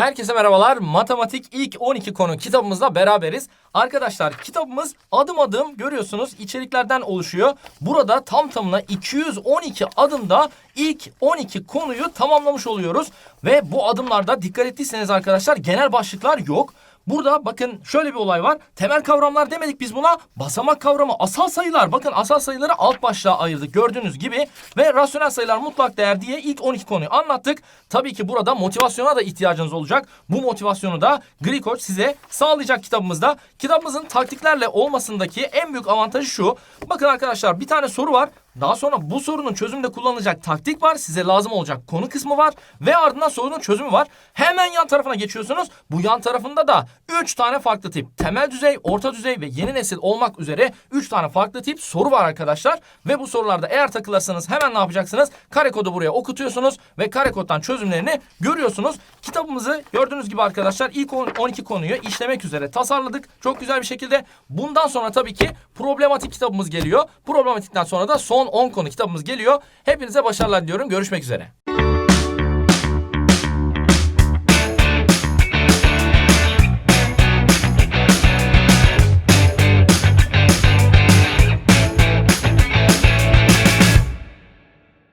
Herkese merhabalar. Matematik ilk 12 konu kitabımızla beraberiz. Arkadaşlar kitabımız adım adım görüyorsunuz içeriklerden oluşuyor. Burada tam tamına 212 adımda ilk 12 konuyu tamamlamış oluyoruz. Ve bu adımlarda dikkat ettiyseniz arkadaşlar genel başlıklar yok. Burada bakın şöyle bir olay var. Temel kavramlar demedik biz buna. Basamak kavramı, asal sayılar. Bakın asal sayıları alt başlığa ayırdık gördüğünüz gibi. Ve rasyonel sayılar mutlak değer diye ilk 12 konuyu anlattık. Tabii ki burada motivasyona da ihtiyacınız olacak. Bu motivasyonu da Gri Koç size sağlayacak kitabımızda. Kitabımızın taktiklerle olmasındaki en büyük avantajı şu. Bakın arkadaşlar bir tane soru var. Daha sonra bu sorunun çözümünde kullanılacak taktik var. Size lazım olacak konu kısmı var. Ve ardından sorunun çözümü var. Hemen yan tarafına geçiyorsunuz. Bu yan tarafında da 3 tane farklı tip. Temel düzey, orta düzey ve yeni nesil olmak üzere 3 tane farklı tip soru var arkadaşlar. Ve bu sorularda eğer takılırsanız hemen ne yapacaksınız? Kare kodu buraya okutuyorsunuz ve kare koddan çözümlerini görüyorsunuz. Kitabımızı gördüğünüz gibi arkadaşlar ilk 12 konuyu işlemek üzere tasarladık. Çok güzel bir şekilde. Bundan sonra tabii ki problematik kitabımız geliyor. Problematikten sonra da son 10 konu kitabımız geliyor. Hepinize başarılar diliyorum. Görüşmek üzere.